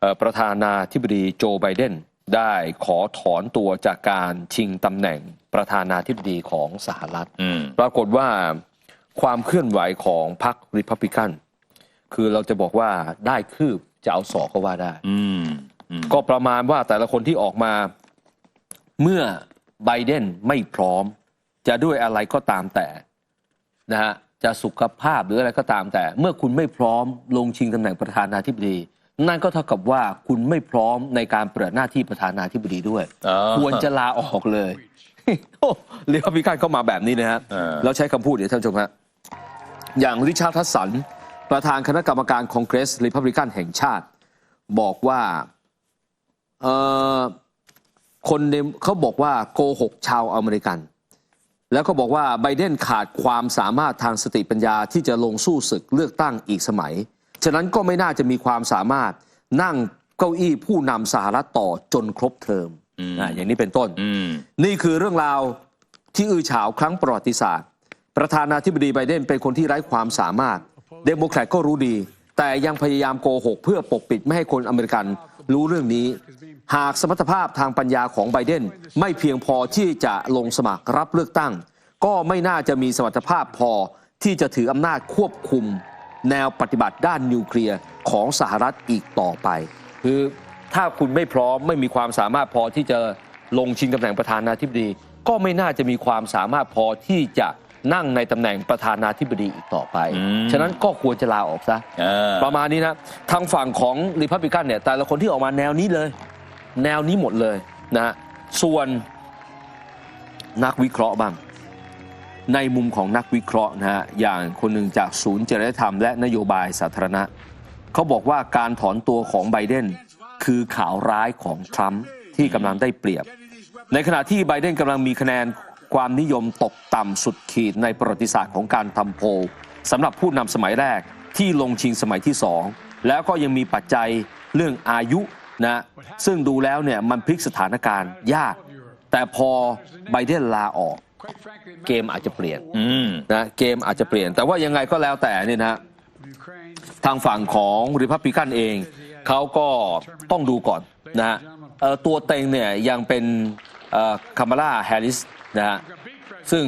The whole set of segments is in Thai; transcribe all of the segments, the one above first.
เอ่อประธานาธิบดีโจไบเดนได้ขอถอนตัวจากการชิงตำแหน่งประธานาธิบดีของสหรัฐอืมปรากฏว่าความเคลื่อนไหวของพรรคริพับลิกัน คือเราจะบอกว่าได้คืบจะเอาศอกก็ว่าได้อืมอืมก็ประมาณว่าแต่ละคนที่ออกมาเมื่อไบเดนไม่พร้อม จะด้วยอะไรก็ตามแต่นะฮะจะสุขภาพหรืออะไรก็ตามแต่ เมื่อคุณไม่พร้อมลงชิงตำแหน่งประธานาธิบดี นั่นก็เท่ากับว่าคุณไม่พร้อมในการเปิดหน้าที่ประธานาธิบดีด้วย อ๋อ ควรจะลาออกเลย โอ้เรียกพิการเข้ามาแบบนี้นะฮะเออ แล้วใช้คำพูดเดี๋ยวท่านผู้ชมฮะอย่างริชาร์ดทัสสัน ประธานคณะกรรมการคองเกรสริพับลิกันแห่งชาติ บอกว่าเอ่อคนเดมเขาบอกว่าโกหกชาวอเมริกัน แล้วก็บอกว่าไบเดนขาดความสามารถทางสติปัญญาที่จะลงสู้ศึกเลือกตั้งอีกสมัย ฉะนั้นก็ไม่น่าจะมีความสามารถนั่งเก้าอี้ผู้นำสหรัฐต่อจนครบเทอมอะอย่างนี้เป็นต้นอืมนี่คือเรื่องราวที่อือฉาวครั้งประวัติศาสตร์ ประธานาธิบดีไบเดนเป็นคนที่ไร้ความสามารถ เดโมแครตก็รู้ดี แต่ยังพยายามโกหก เพื่อปกปิดไม่ให้คนอเมริกันรู้เรื่องนี้ หากสมรรถภาพทางปัญญาของไบเดนไม่เพียงพอที่จะลงสมัครรับเลือกตั้ง ก็ไม่น่าจะมีสมรรถภาพพอที่จะถืออำนาจควบคุม แนวปฏิบัติด้านนิวเคลียร์ของสหรัฐอีกต่อไป คือถ้าคุณไม่พร้อมไม่มีความสามารถพอที่จะลงชิงตำแหน่งประธานาธิบดี ก็ไม่น่าจะมีความสามารถพอที่จะนั่งในตำแหน่งประธานาธิบดีอีกต่อไปอืมฉะนั้นก็ควรจะลาออกซะเออประมาณนี้นะ ทางฝั่งของริพับลิกันเนี่ย แต่ละคนที่ออกมาแนวนี้เลย แนวนี้หมดเลยนะฮะส่วนนักวิเคราะห์บ้าง ในมุมของนักวิเคราะห์นะฮะอย่างคนหนึ่งจากศูนย์จริยธรรมและนโยบายสาธารณะ เขาบอกว่าการถอนตัวของไบเดนคือข่าวร้ายของทรัมป์ที่กำลังได้เปรียบ ในขณะที่ไบเดนกำลังมีคะแนนความนิยมตกต่ำสุดขีดในประวัติศาสตร์ของการทำโพลสำหรับผู้นำสมัยแรกที่ลงชิงสมัยที่สองแล้วก็ยังมีปัจจัยเรื่องอายุนะซึ่งดูแล้วเนี่ยมันพลิกสถานการณ์ยาก แต่พอไบเดนลาออก เกมอาจจะเปลี่ยนอืมนะเกมอาจจะเปลี่ยน แต่ว่ายังไงก็แล้วแต่เนี่ยนะทางฝั่งของริพับลิกันเองเขาก็ต้องดูก่อนนะฮะเอ่อตัวเต็งเนี่ยยังเป็นคามาลาแฮร์ริสนะฮะซึ่ง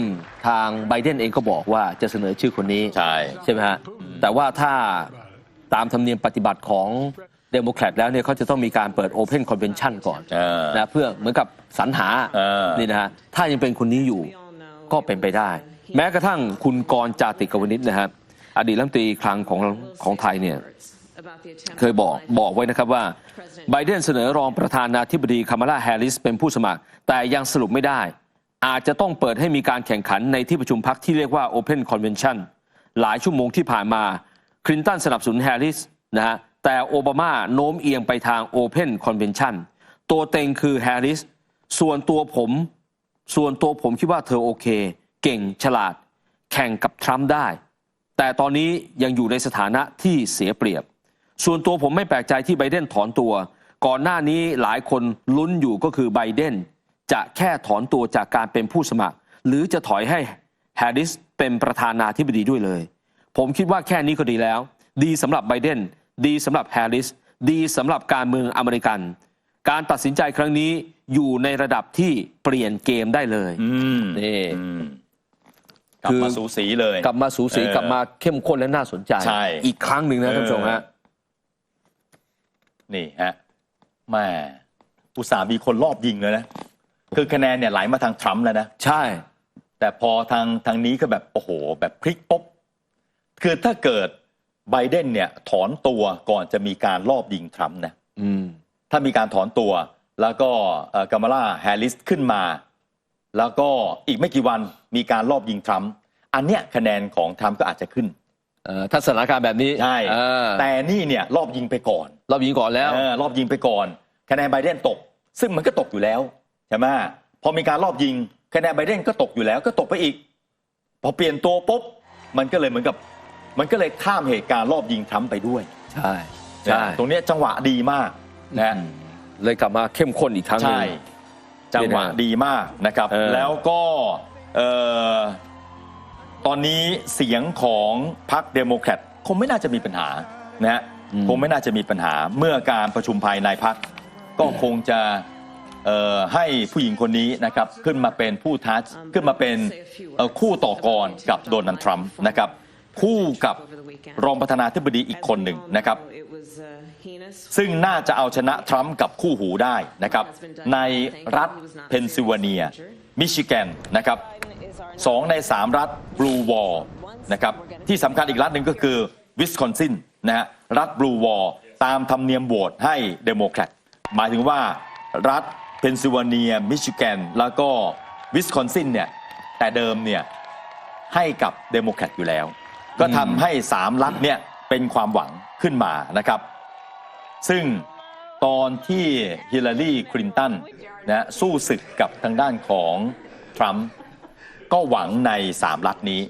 ทางไบเดนเองก็บอกว่าจะเสนอชื่อคนนี้ ใช่ใช่ไหมฮะแต่ว่าถ้าตามธรรมเนียมปฏิบัติของเดโมแครตแล้วเนี่ยเขาจะต้องมีการเปิด Open Convention ก่อนเออนะเพื่อเหมือนกับสรรหาเออนี่นะฮะถ้ายังเป็นคนนี้อยู่ ก็เป็นไปได้ แม้กระทั่งคุณกรจาติกวนิชนะครับอดีตรัฐมนตรีคลังของของไทยเนี่ยเคยบอกบอกไว้นะครับว่าไบเดนเสนอรองประธานาธิบดีคามาลาแฮร์ริสเป็นผู้สมัคร แต่ยังสรุปไม่ได้ อาจจะต้องเปิดให้มีการแข่งขันในที่ประชุมพักที่เรียกว่า Open Convention หลายชั่วโมงที่ผ่านมาคลินตันสนับสนุนแฮร์ริสนะฮะแต่โอบามาโน้มเอียงไปทาง Open Convention ตัวเต็งคือแฮร์ริสส่วนตัวผม ส่วนตัวผมคิดว่าเธอโอเค เก่งฉลาด แข่งกับทรัมป์ได้ แต่ตอนนี้ยังอยู่ในสถานะที่เสียเปรียบ ส่วนตัวผมไม่แปลกใจที่ไบเดนถอนตัว ก่อนหน้านี้หลายคนลุ้นอยู่ก็คือไบเดนจะแค่ถอนตัวจากการเป็นผู้สมัคร หรือจะถอยให้แฮร์ริสเป็นประธานาธิบดีด้วยเลย ผมคิดว่าแค่นี้ก็ดีแล้ว ดีสำหรับไบเดนดีสำหรับแฮร์ริสดีสำหรับการเมืองอเมริกัน การตัดสินใจครั้งนี้อยู่ในระดับที่เปลี่ยนเกมได้เลยอืมนี่อืมกลับคือมาสูสีเลย กลับมาสูสีเออกลับมาเข้มข้นและน่าสนใจใช่อีกครั้งหนึ่งนะท่านผู้ชมฮะนี่ฮะแม่อุตส่าห์มีคนรอบยิงเลยนะ คือคะแนนเนี่ยไหลมาทางทรัมป์แล้วนะ ใช่ แต่พอทางทางนี้ก็แบบโอ้โห แบบพลิกปุ๊บคือถ้าเกิดไบเดนเนี่ยถอนตัวก่อนจะมีการรอบยิงทรัมป์นะ อืม ถ้ามีการถอนตัว แล้วก็กามาลาแฮร์ริสขึ้นมา แล้วก็อีกไม่กี่วันมีการรอบยิงทรัมป์อันเนี้ยคะแนนของทรัมป์ก็อาจจะขึ้นเอ่อถ้าสถานการณ์แบบนี้ใช่เออแต่นี่เนี่ยรอบยิงไปก่อนเรายิงก่อนแล้วเออรอบยิงไปก่อน คะแนนไบเดนตก ซึ่งมันก็ตกอยู่แล้วใช่ไหมพอมีการรอบยิง คะแนนไบเดนก็ตกอยู่แล้วก็ตกไปอีก พอเปลี่ยนตัวปุ๊บมันก็เลยเหมือนกับ มันก็เลยข้ามเหตุการณ์รอบยิงทรัมป์ไปด้วย ใช่ใช่นะตรงเนี้ยจังหวะดีมาก นะอืมเลยกลับมาเข้มข้นอีกครั้งหนึงใช่จังหวะดีมากนะครับ เออ แล้วก็เอ่อตอนนี้เสียงของพรรคเดโมแครตคงไม่น่าจะมีปัญหานะฮะอืมคงไม่น่าจะมีปัญหาเมื่อการประชุมภายในพักก็คงจะเอ่อให้ผู้หญิงคนนี้นะครับขึ้นมาเป็นผู้ท้าขึ้นมาเป็นเอ่อคู่ต่อกรกับโดนัลด์ทรัมป์นะครับ คู่กับรองประธานาธิบดีอีกคนหนึ่งนะครับ ซึ่งน่าจะเอาชนะทรัมป์กับคู่หูได้นะครับ ในรัฐเพนซิลเวเนีย มิชิแกนนะครับสองในสามรัฐบลูวอลนะครับที่สำคัญอีกรัฐหนึ่งก็คือวิสคอนซินนะฮะรัฐบลูวอลตามธรรมเนียมโหวตให้เดโมแครตหมายถึงว่ารัฐเพนซิลเวเนีย มิชิแกน แล้วก็วิสคอนซินเนี่ยแต่เดิมเนี่ยให้กับเดโมแครตอยู่แล้ว ก็ทำให้สามรัฐเนี่ยเป็นความหวังขึ้นมานะครับ ซึ่งตอนที่ฮิลลารีคลินตันนะสู้ศึกกับทางด้านของทรัมป์ก็หวังในสามรัฐนี้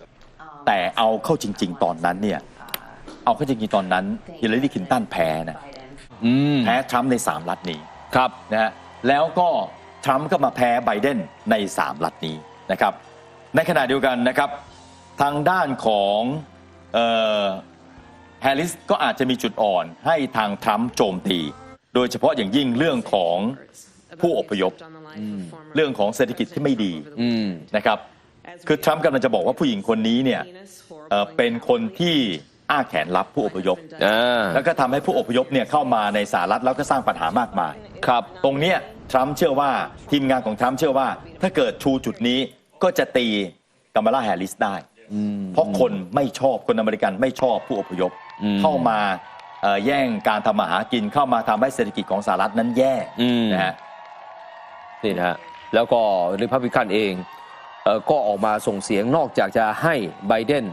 แต่เอาเข้าจริง ๆ ตอนนั้นเนี่ยเอาเข้าจริงๆตอนนั้นฮิลลารีคลินตันแพ้นะอืมแพ้ทรัมป์ในสามรัฐนี้ครับนะฮะแล้วก็ทรัมป์ก็มาแพ้ไบเดนใน3รัฐนี้นะครับ ในขณะเดียวกันนะครับ ทางด้านของ แฮร์ริสก็อาจจะมีจุดอ่อนให้ทางทรัมป์โจมตี โดยเฉพาะอย่างยิ่งเรื่องของผู้อพยพ เรื่องของเศรษฐกิจที่ไม่ดีอืมนะครับ คือทรัมป์กำลังจะบอกว่าผู้หญิงคนนี้เนี่ยเอ่อเป็นคนที่อ้าแขนรับผู้อพยพอ่าแล้วก็ทำให้ผู้อพยพเนี่ยเข้ามาในสหรัฐแล้วก็สร้างปัญหามากมาย ครับ ตรงเนี้ยทรัมป์เชื่อว่าทีมงานของทรัมป์เชื่อว่า ถ้าเกิดชูจุดนี้ก็จะตีกัมมาลาแฮร์ริสได้ เพราะคนไม่ชอบคนอเมริกันไม่ชอบผู้อพยพอืมเข้ามาเอ่อแย่งการทำมาหากินเข้ามาทำให้เศรษฐกิจของสหรัฐนั้นแย่อืมนะฮะนี่นะฮะแล้วก็ริพับลิกันเองเอ่อก็ออกมาส่งเสียงนอกจากจะให้ไบเดน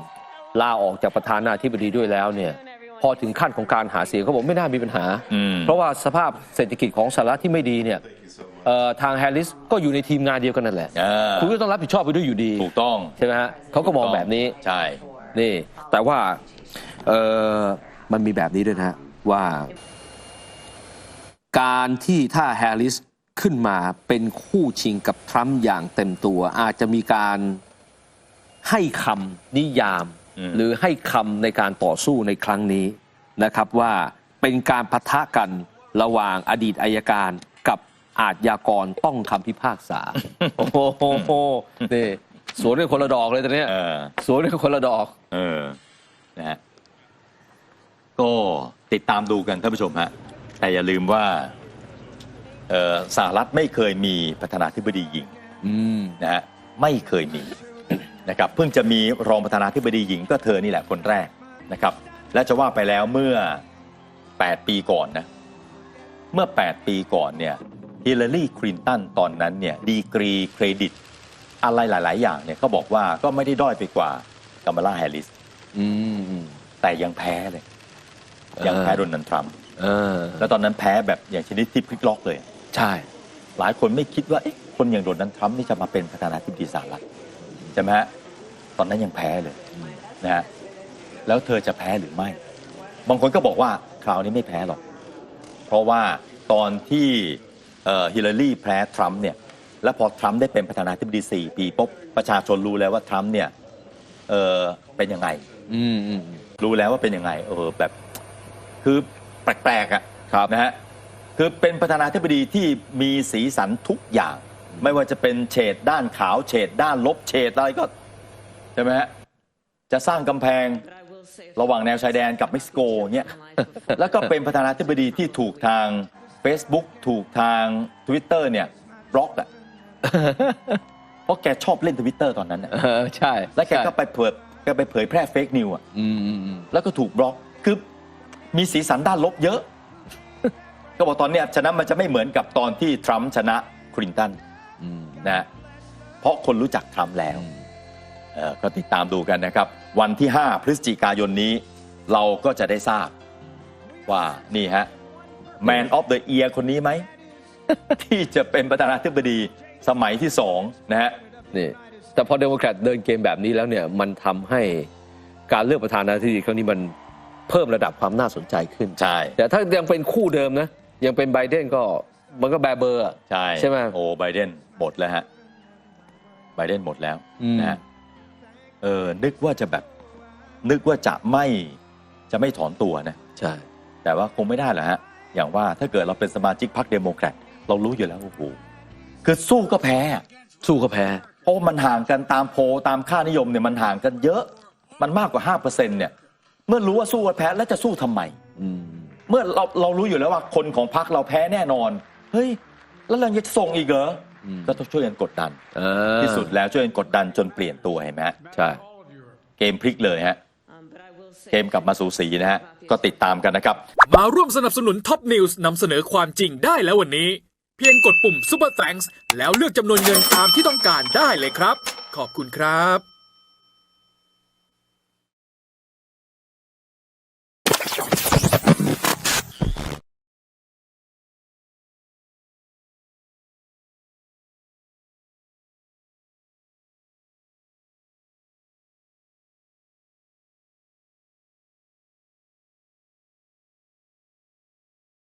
ลาออกจากประธานาธิบดีด้วยแล้วเนี่ยพอถึงขั้นของการหาเสียงเขาบอกไม่น่ามีปัญหาอืมเพราะว่าสภาพเศรษฐกิจของสหรัฐที่ไม่ดีเนี่ย เอ่อทางแฮร์ริสก็อยู่ในทีมงานเดียวกันนั่นแหละเออคุณก็ต้องรับผิดชอบไปด้วยอยู่ดี ถูกต้องใช่ไหมฮะเขาก็มองแบบนี้ ใช่ นี่ แต่ว่าเออมันมีแบบนี้ด้วยนะฮะว่า การที่ถ้าแฮร์ริสขึ้นมาเป็นคู่ชิงกับทรัมป์อย่างเต็มตัว อาจจะมีการให้คำนิยาม อืม หรือให้คำในการต่อสู้ในครั้งนี้นะครับว่าเป็นการปะทะกันระหว่างอดีตอายการกับ อาทยากรต้องคำพิพากษา โอ้โหนี่สวนกันคนละดอกเลยตอนเนี้ยเออ สวนกันคนละดอก เออ นะฮะก็ติดตามดูกันท่านผู้ชมฮะ แต่อย่าลืมว่าเอ่อสหรัฐไม่เคยมีประธานาธิบดีหญิงอืม นะฮะ ไม่เคยมี นะครับ เพิ่งจะมีรองประธานาธิบดีหญิงก็เธอนี่แหละคนแรกนะครับ และจะว่าไปแล้วเมื่อ 8 ปีก่อนนะ เมื่อ 8 ปีก่อนเนี่ย ฮิลลารีคลินตันตอนนั้นเนี่ยดีกรีเครดิต อะไรหลาย ๆ อย่างเนี่ยเขาบอกว่าก็ไม่ได้ด้อยไปกว่ากัมมาลาแฮร์ริสอืมอืม แต่ยังแพ้เลย ยังแพ้โดนัลด์ทรัมป์เออ แล้วตอนนั้นแพ้แบบอย่างชนิดที่พลิกล็อกเลย ใช่ หลายคนไม่คิดว่าเอ๊ะคนอย่างโดนัลด์ทรัมป์นี่จะมาเป็นประธานาธิบดีสหรัฐใช่ไหมฮะตอนนั้นยังแพ้เลยนะฮะแล้วเธอจะแพ้หรือไม่ บางคนก็บอกว่าคราวนี้ไม่แพ้หรอก เพราะว่าตอนที่ ฮิลลารีแพ้ทรัมป์เนี่ยแล้วพอทรัมป์ได้เป็นประธานาธิบดี4ปีปุ๊บประชาชนรู้แล้วว่าทรัมป์เนี่ยเออเป็นยังไงอืมอืมรู้แล้วว่าเป็นยังไงเออแบบคือแปลกๆอะครับนะฮะคือเป็นประธานาธิบดีที่มีสีสันทุกอย่าง ไม่ว่าจะเป็นเฉดด้านขาว เฉดด้านลบเฉดอะไรก็ใช่ไหมฮะจะสร้างกำแพงระหว่างแนวชายแดนกับเม็กซิโกเนี่ยแล้วก็เป็นประธานาธิบดีที่ถูกทาง Facebook ถูกทาง Twitter เนี่ยบล็อกอะเพราะแกชอบเล่นทวิตเตอร์ตอนนั้นน่ะเออใช่แล้วแกก็ใช่ไปเผยแกไปเผยแพร่เฟกนิวอะอืมอืมอืมแล้วก็ถูกบล็อกคือมีสีสันด้านลบเยอะ ก็บอกตอนเนี้ยฉะนั้นมันจะไม่เหมือนกับตอนที่ทรัมป์ชนะคลินตันอืมนะฮะเพราะคนรู้จักทรัมป์แล้ว เอ่อก็ติดตามดูกันนะครับ วันที่ 5 พฤศจิกายนนี้ เราก็จะได้ทราบว่านี่ฮะ Man of the Year คนนี้ไหม ที่จะเป็นประธานาธิบดีสมัยที่สองนะฮะนี่แต่พอเดโมแครตเดินเกมแบบนี้แล้วเนี่ยมันทำให้การเลือกประธานาธิบดีครั้งนี้มันเพิ่มระดับความน่าสนใจขึ้นใช่แต่ถ้ายังเป็นคู่เดิมนะ ยังเป็นไบเดนก็มันก็แบร์เบอร์อะใช่ใช่ไหมโอ้ไบเดนหมดแล้วฮะไบเดนหมดแล้วอืมนะฮะเออนึกว่าจะแบบ นึกว่าจะไม่จะไม่ถอนตัวนะ ใช่ แต่แต่ว่าคงไม่ได้แหละฮะ อย่างว่าถ้าเกิดเราเป็นสมาชิกพรรคเดโมแครตเรารู้อยู่แล้วโอ้โหคือสู้ก็แพ้อะสู้ก็แพ้ เพราะว่ามันห่างกันตามโพลตามค่านิยมเนี่ยมันห่างกันเยอะ มันมากกว่า5%เนี่ยเมื่อรู้ว่าสู้ก็แพ้แล้วจะสู้ทำไมอืมเมื่อเราเรารู้อยู่แล้วว่าคนของพรรคเราแพ้แน่นอน เฮ้ย แล้วเรายังจะส่งอีกเหรออมก็ต้องช่วยกันกดดันเออที่สุดแล้วช่วยกันกดดันจนเปลี่ยนตัวเห็นไหมฮะใช่เกมพลิกเลยฮะ เกมกลับมาสูสีนะฮะ ก็ติดตามกันนะครับ มาร่วมสนับสนุนท็อปนิวส์นำเสนอความจริงได้แล้ววันนี้ เพียงกดปุ่ม Super Thanks แล้วเลือกจำนวนเงินตามที่ต้องการได้เลยครับ ขอบคุณครับ